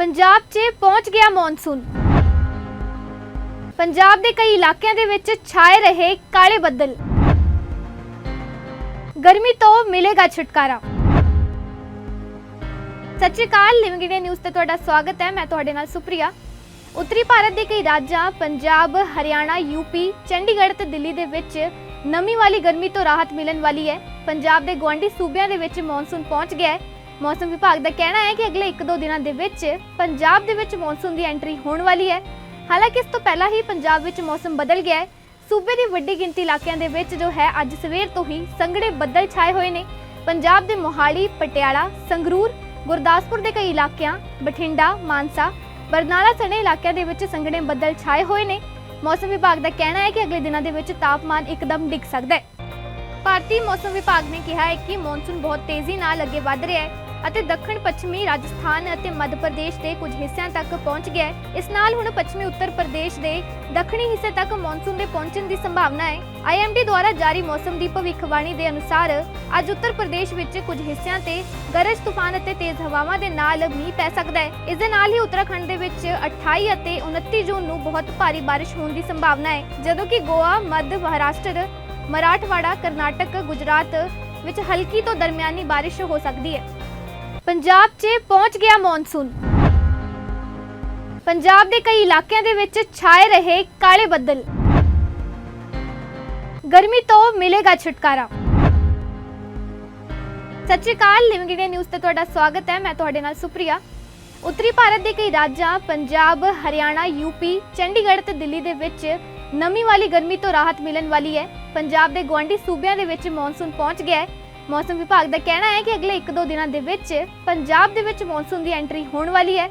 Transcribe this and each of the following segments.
ਪੰਜਾਬ 'ਚ ਪਹੁੰਚ ਗਿਆ ਮੌਨਸੂਨ। ਪੰਜਾਬ ਦੇ ਕਈ ਇਲਾਕਿਆਂ ਦੇ ਵਿੱਚ ਛਾਏ ਰਹੇ ਕਾਲੇ ਬੱਦਲ। ਗਰਮੀ ਤੋਂ ਮਿਲੇਗਾ ਛੁਟਕਾਰਾ। ਸਤਿ ਸ਼੍ਰੀ ਅਕਾਲ ਲਿਵਿੰਗ ਇੰਡੀਆ ਨਿਊਜ਼ ਤੇ ਤੁਹਾਡਾ ਸਵਾਗਤ ਹੈ। ਮੈਂ ਤੁਹਾਡੇ ਨਾਲ ਸੁਪ੍ਰਿਆ। ਉੱਤਰੀ ਭਾਰਤ ਦੇ ਕਈ ਰਾਜਾਂ, ਪੰਜਾਬ, ਹਰਿਆਣਾ ਯੂਪੀ ਚੰਡੀਗੜ੍ਹ ਤੇ ਦਿੱਲੀ ਦੇ ਵਿੱਚ ਨਮੀ ਵਾਲੀ ਗਰਮੀ ਤੋਂ ਰਾਹਤ ਮਿਲਣ ਵਾਲੀ ਹੈ। ਪੰਜਾਬ ਦੇ ਗੁਆਂਢੀ ਸੂਬਿਆਂ ਦੇ ਵਿੱਚ ਮੌਨਸੂਨ ਪਹੁੰਚ ਗਿਆ ਹੈ। ਮੌਸਮ ਵਿਭਾਗ ਦਾ ਕਹਿਣਾ ਹੈ ਕਿ ਅਗਲੇ 1-2 ਦਿਨਾਂ ਦੇ ਵਿੱਚ ਪੰਜਾਬ ਦੇ ਵਿੱਚ ਮੌਨਸੂਨ ਦੀ ਐਂਟਰੀ ਹੋਣ ਵਾਲੀ ਹੈ। ਹਾਲਾਂਕਿ ਇਸ ਤੋਂ ਪਹਿਲਾਂ ਹੀ ਪੰਜਾਬ ਵਿੱਚ ਮੌਸਮ ਬਦਲ ਗਿਆ ਹੈ। ਸੂਬੇ ਦੀ ਵੱਡੀ ਗਿਣਤੀ ਇਲਾਕਿਆਂ ਦੇ ਵਿੱਚ ਜੋ ਹੈ, ਅੱਜ ਸਵੇਰ ਤੋਂ ਹੀ ਸੰਘਣੇ ਬੱਦਲ ਛਾਏ ਹੋਏ ਨੇ। ਪੰਜਾਬ ਦੇ ਮੋਹਾਲੀ, ਪਟਿਆਲਾ, ਸੰਗਰੂਰ, ਗੁਰਦਾਸਪੁਰ ਦੇ ਕਈ ਇਲਾਕਿਆਂ, ਬਠਿੰਡਾ, ਮਾਨਸਾ, ਬਰਨਾਲਾ ਸਣੇ ਇਲਾਕਿਆਂ ਦੇ ਵਿੱਚ ਸੰਘਣੇ ਬੱਦਲ ਛਾਏ ਹੋਏ ਨੇ। ਮੌਸਮ ਵਿਭਾਗ ਦਾ ਕਹਿਣਾ ਹੈ ਕਿ ਅਗਲੇ ਦਿਨਾਂ ਦੇ ਵਿੱਚ ਤਾਪਮਾਨ ਇੱਕਦਮ ਡਿੱਗ ਸਕਦਾ ਹੈ। ਭਾਰਤੀ ਮੌਸਮ ਵਿਭਾਗ ਨੇ ਕਿਹਾ ਹੈ ਕਿ ਮੌਨਸੂਨ ਬਹੁਤ ਤੇਜ਼ੀ ਨਾਲ ਅੱਗੇ ਵਧ ਰਿਹਾ ਹੈ। ਅਤੇ ਦੱਖਣ ਪੱਛਮੀ ਰਾਜਸਥਾਨ ਅਤੇ ਮੱਧ ਪ੍ਰਦੇਸ਼ ਦੇ ਕੁਝ ਹਿੱਸਿਆਂ ਤੱਕ ਪਹੁੰਚ ਗਿਆ ਹੈ। ਇਸ ਨਾਲ ਹੁਣ ਪੱਛਮੀ ਉੱਤਰ ਪ੍ਰਦੇਸ਼ ਦੇ ਦੱਖਣੀ ਹਿੱਸੇ ਤੱਕ ਮੌਨਸੂਨ ਦੇ ਪਹੁੰਚਣ ਦੀ ਸੰਭਾਵਨਾ ਹੈ। ਆਈਐਮਡੀ ਦੁਆਰਾ ਜਾਰੀ ਮੌਸਮ ਦੀ ਭਵਿੱਖਬਾਣੀ ਦੇ ਅਨੁਸਾਰ ਅੱਜ ਉੱਤਰ ਪ੍ਰਦੇਸ਼ ਵਿੱਚ ਕੁਝ ਹਿੱਸਿਆਂ ਤੇ ਗਰਜ ਤੂਫਾਨ ਅਤੇ ਤੇਜ਼ ਹਵਾਵਾਂ ਦੇ ਨਾਲ ਮੀਂਹ ਪੈ ਸਕਦਾ ਹੈ। ਇਸ ਦੇ ਨਾਲ ਹੀ ਉੱਤਰਾਖੰਡ ਦੇ ਵਿੱਚ 28 ਅਤੇ 29 ਜੂਨ ਨੂੰ ਬਹੁਤ ਭਾਰੀ ਬਾਰਿਸ਼ ਹੋਣ ਦੀ ਸੰਭਾਵਨਾ ਹੈ। ਜਦੋਂ ਕਿ ਗੋਆ, ਮੱਧ ਮਹਾਰਾਸ਼ਟਰ, ਮਰਾਠਵਾੜਾ, ਕਰਨਾਟਕ, ਗੁਜਰਾਤ ਵਿੱਚ ਹਲਕੀ ਤੋਂ ਦਰਮਿਆਨੀ ਬਾਰਿਸ਼ ਹੋ ਸਕਦੀ ਹੈ। ਪੰਜਾਬ 'ਚ ਪਹੁੰਚ ਗਿਆ ਮੌਨਸੂਨ। ਪੰਜਾਬ ਦੇ ਕਈ ਇਲਾਕਿਆਂ ਦੇ ਵਿੱਚ ਛਾਏ ਰਹੇ ਕਾਲੇ ਬੱਦਲ। ਗਰਮੀ ਤੋਂ ਮਿਲੇਗਾ ਛੁਟਕਾਰਾ। ਸਤਿ ਸ਼੍ਰੀ ਅਕਾਲ ਲਿਵਿੰਗ ਇੰਡੀਆ ਨਿਊਜ਼ ਤੇ ਤੁਹਾਡਾ ਸਵਾਗਤ ਹੈ। ਮੈਂ ਤੁਹਾਡੇ ਨਾਲ ਸੁਪ੍ਰਿਆ। ਉੱਤਰੀ ਭਾਰਤ ਦੇ ਕਈ ਰਾਜਾਂ, ਪੰਜਾਬ, ਹਰਿਆਣਾ ਯੂਪੀ ਚੰਡੀਗੜ੍ਹ ਤੇ ਦਿੱਲੀ ਦੇ ਵਿੱਚ ਨਮੀ ਵਾਲੀ ਗਰਮੀ ਤੋਂ ਰਾਹਤ ਮਿਲਣ ਵਾਲੀ ਹੈ। ਪੰਜਾਬ ਦੇ ਗੁਆਂਢੀ ਸੂਬਿਆਂ ਦੇ ਵਿੱਚ ਮੌਨਸੂਨ ਪਹੁੰਚ ਗਿਆ ਹੈ। ਮੌਸਮ ਵਿਭਾਗ ਦਾ ਕਹਿਣਾ ਹੈ ਕਿ ਅਗਲੇ 1-2 ਦਿਨਾਂ ਦੇ ਵਿੱਚ ਪੰਜਾਬ ਦੇ ਵਿੱਚ ਮੌਨਸੂਨ ਦੀ ਐਂਟਰੀ ਹੋਣ ਵਾਲੀ ਹੈ।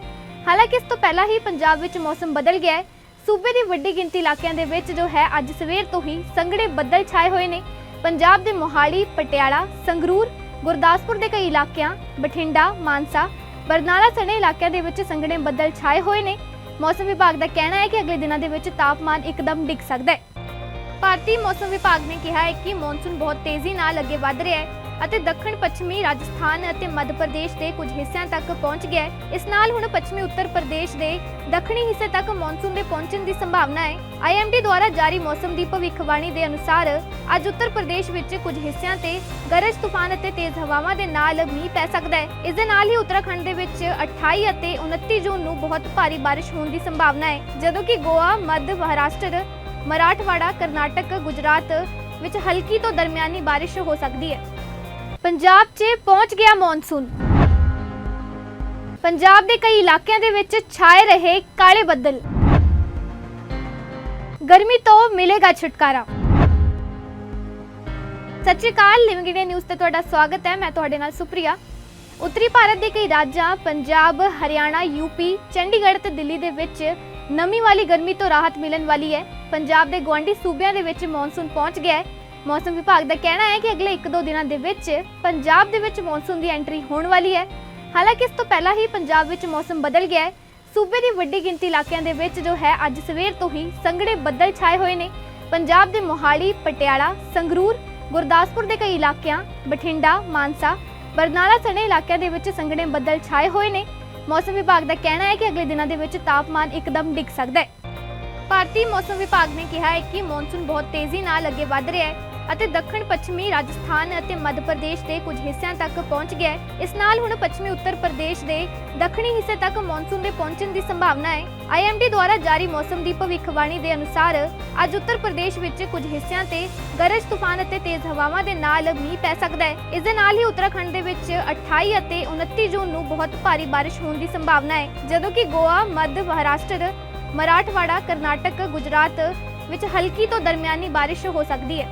ਹਾਲਾਂਕਿ ਇਸ ਤੋਂ ਪਹਿਲਾਂ ਹੀ ਪੰਜਾਬ ਵਿੱਚ ਮੌਸਮ ਬਦਲ ਗਿਆ ਹੈ। ਸੂਬੇ ਦੀ ਵੱਡੀ ਗਿਣਤੀ ਇਲਾਕਿਆਂ ਦੇ ਵਿੱਚ ਜੋ ਹੈ, ਅੱਜ ਸਵੇਰ ਤੋਂ ਹੀ ਸੰਘਣੇ ਬੱਦਲ ਛਾਏ ਹੋਏ ਨੇ। ਪੰਜਾਬ ਦੇ ਮੋਹਾਲੀ, ਪਟਿਆਲਾ, ਸੰਗਰੂਰ, ਗੁਰਦਾਸਪੁਰ ਦੇ ਕਈ ਇਲਾਕਿਆਂ, ਬਠਿੰਡਾ, ਮਾਨਸਾ, ਬਰਨਾਲਾ ਸਣੇ ਇਲਾਕਿਆਂ ਦੇ ਵਿੱਚ ਸੰਘਣੇ ਬੱਦਲ ਛਾਏ ਹੋਏ ਨੇ। ਮੌਸਮ ਵਿਭਾਗ ਦਾ ਕਹਿਣਾ ਹੈ ਕਿ ਅਗਲੇ ਦਿਨਾਂ ਦੇ ਵਿੱਚ ਤਾਪਮਾਨ ਇੱਕਦਮ ਡਿੱਗ ਸਕਦਾ ਹੈ। ਭਾਰਤੀ ਮੌਸਮ ਵਿਭਾਗ ਨੇ ਕਿਹਾ ਹੈ ਕਿ ਮੌਨਸੂਨ ਬਹੁਤ ਤੇਜ਼ੀ ਨਾਲ ਅੱਗੇ ਵਧ ਰਿਹਾ ਹੈ। ਅਤੇ ਦੱਖਣ ਪੱਛਮੀ ਰਾਜਸਥਾਨ ਅਤੇ ਮੱਧ ਪ੍ਰਦੇਸ਼ ਦੇ ਕੁਝ ਹਿੱਸਿਆਂ ਤੱਕ ਪਹੁੰਚ ਗਿਆ ਹੈ। ਇਸ ਨਾਲ ਹੁਣ ਪੱਛਮੀ ਉੱਤਰ ਪ੍ਰਦੇਸ਼ ਦੇ ਦੱਖਣੀ ਹਿੱਸੇ ਤੱਕ ਮੌਨਸੂਨ ਦੇ ਪਹੁੰਚਣ ਦੀ ਸੰਭਾਵਨਾ ਹੈ। ਆਈਐਮਡੀ ਦੁਆਰਾ ਜਾਰੀ ਮੌਸਮ ਦੀ ਭਵਿੱਖਬਾਣੀ ਦੇ ਅਨੁਸਾਰ ਅੱਜ ਉੱਤਰ ਪ੍ਰਦੇਸ਼ ਵਿੱਚ ਕੁਝ ਹਿੱਸਿਆਂ ਤੇ ਗਰਜ ਤੂਫਾਨ ਅਤੇ ਤੇਜ਼ ਹਵਾਵਾਂ ਦੇ ਨਾਲ ਮੀਂਹ ਪੈ ਸਕਦਾ ਹੈ। ਇਸ ਦੇ ਨਾਲ ਹੀ ਉੱਤਰਾਖੰਡ ਦੇ ਵਿੱਚ 28 ਅਤੇ 29 ਜੂਨ ਨੂੰ ਬਹੁਤ ਭਾਰੀ ਬਾਰਿਸ਼ ਹੋਣ ਦੀ ਸੰਭਾਵਨਾ ਹੈ। ਜਦੋਂ ਕਿ ਗੋਆ, ਮੱਧ ਮਹਾਰਾਸ਼ਟਰ, ਮਰਾਠਵਾੜਾ, ਕਰਨਾਟਕ, ਗੁਜਰਾਤ ਵਿੱਚ ਹਲਕੀ ਤੋਂ ਦਰਮਿਆਨੀ ਬਾਰਿਸ਼ ਹੋ ਸਕਦੀ ਹੈ। ਪੰਜਾਬ 'ਚ ਪਹੁੰਚ ਗਿਆ ਮੌਨਸੂਨ। ਪੰਜਾਬ ਦੇ ਕਈ ਇਲਾਕਿਆਂ ਦੇ ਵਿੱਚ ਛਾਏ ਰਹੇ ਕਾਲੇ ਬੱਦਲ। ਗਰਮੀ ਤੋਂ ਮਿਲੇਗਾ ਛੁਟਕਾਰਾ। ਸਤਿ ਸ਼੍ਰੀ ਅਕਾਲ ਲਿਵਿੰਗ ਇੰਡੀਆ ਨਿਊਜ਼ ਤੇ ਤੁਹਾਡਾ ਸਵਾਗਤ ਹੈ। ਮੈਂ ਤੁਹਾਡੇ ਨਾਲ ਸੁਪ੍ਰਿਆ। ਉੱਤਰੀ ਭਾਰਤ ਦੇ ਕਈ ਰਾਜਾਂ, ਪੰਜਾਬ, ਹਰਿਆਣਾ ਯੂਪੀ ਚੰਡੀਗੜ੍ਹ ਤੇ ਦਿੱਲੀ ਦੇ ਵਿੱਚ ਨਮੀ ਵਾਲੀ ਗਰਮੀ ਤੋਂ ਰਾਹਤ ਮਿਲਣ ਵਾਲੀ ਹੈ। ਪੰਜਾਬ ਦੇ ਗੁਆਂਢੀ ਸੂਬਿਆਂ ਦੇ ਵਿੱਚ ਮੌਨਸੂਨ ਪਹੁੰਚ ਗਿਆ ਹੈ। ਮੌਸਮ ਵਿਭਾਗ ਦਾ ਕਹਿਣਾ ਹੈ ਕਿ ਅਗਲੇ 1-2 ਦਿਨਾਂ ਦੇ ਵਿੱਚ ਪੰਜਾਬ ਦੇ ਵਿੱਚ ਮੌਨਸੂਨ ਦੀ ਐਂਟਰੀ ਹੋਣ ਵਾਲੀ ਹੈ। ਹਾਲਾਂਕਿ ਇਸ ਤੋਂ ਪਹਿਲਾਂ ਹੀ ਪੰਜਾਬ ਵਿੱਚ ਮੌਸਮ ਬਦਲ ਗਿਆ ਹੈ। ਸੂਬੇ ਦੀ ਵੱਡੀ ਗਿਣਤੀ ਇਲਾਕਿਆਂ ਦੇ ਵਿੱਚ ਜੋ ਹੈ, ਅੱਜ ਸਵੇਰ ਤੋਂ ਹੀ ਸੰਘਣੇ ਬੱਦਲ ਛਾਏ ਹੋਏ ਨੇ। ਪੰਜਾਬ ਦੇ ਮੋਹਾਲੀ, ਪਟਿਆਲਾ, ਸੰਗਰੂਰ, ਗੁਰਦਾਸਪੁਰ ਦੇ ਕਈ ਇਲਾਕਿਆਂ, ਬਠਿੰਡਾ, ਮਾਨਸਾ, ਬਰਨਾਲਾ ਸਣੇ ਇਲਾਕਿਆਂ ਦੇ ਵਿੱਚ ਸੰਘਣੇ ਬੱਦਲ ਛਾਏ ਹੋਏ ਨੇ। ਮੌਸਮ ਵਿਭਾਗ ਦਾ ਕਹਿਣਾ ਹੈ ਕਿ ਅਗਲੇ ਦਿਨਾਂ ਦੇ ਵਿੱਚ ਤਾਪਮਾਨ ਇੱਕਦਮ ਡਿੱਗ ਸਕਦਾ ਹੈ। ਭਾਰਤੀ ਮੌਸਮ ਵਿਭਾਗ ਨੇ ਕਿਹਾ ਹੈ ਕਿ ਮੌਨਸੂਨ ਬਹੁਤ ਤੇਜ਼ੀ ਨਾਲ ਅੱਗੇ ਵਧ ਰਿਹਾ ਹੈ। ਅਤੇ ਦੱਖਣ ਪੱਛਮੀ ਰਾਜਸਥਾਨ ਅਤੇ ਮੱਧ ਪ੍ਰਦੇਸ਼ ਦੇ ਕੁਝ ਹਿੱਸਿਆਂ ਤੱਕ ਪਹੁੰਚ ਗਿਆ ਹੈ। ਇਸ ਨਾਲ ਹੁਣ ਪੱਛਮੀ ਉੱਤਰ ਪ੍ਰਦੇਸ਼ ਦੇ ਦੱਖਣੀ ਹਿੱਸੇ ਤੱਕ ਮੌਨਸੂਨ ਦੇ ਪਹੁੰਚਣ ਦੀ ਸੰਭਾਵਨਾ ਹੈ। ਆਈਐਮਡੀ ਦੁਆਰਾ ਜਾਰੀ ਮੌਸਮ ਦੀ ਭਵਿੱਖਬਾਣੀ ਦੇ ਅਨੁਸਾਰ ਅੱਜ ਉੱਤਰ ਪ੍ਰਦੇਸ਼ ਵਿੱਚ ਕੁਝ ਹਿੱਸਿਆਂ ਤੇ ਗਰਜ ਤੂਫਾਨ ਅਤੇ ਤੇਜ਼ ਹਵਾਵਾਂ ਦੇ ਨਾਲ ਮੀਂਹ ਪੈ ਸਕਦਾ ਹੈ। ਇਸ ਦੇ ਨਾਲ ਹੀ ਉੱਤਰਾਖੰਡ ਦੇ ਵਿੱਚ 28 ਅਤੇ 29 ਜੂਨ ਨੂੰ ਬਹੁਤ ਭਾਰੀ ਬਾਰਿਸ਼ ਹੋਣ ਦੀ ਸੰਭਾਵਨਾ ਹੈ। ਜਦੋਂ ਕਿ ਗੋਆ, ਮੱਧ ਮਹਾਰਾਸ਼ਟਰ, ਮਰਾਠਵਾੜਾ, ਕਰਨਾਟਕ, ਗੁਜਰਾਤ ਵਿੱਚ ਹਲਕੀ ਤੋਂ ਦਰਮਿਆਨੀ ਬਾਰਿਸ਼ ਹੋ ਸਕਦੀ ਹੈ।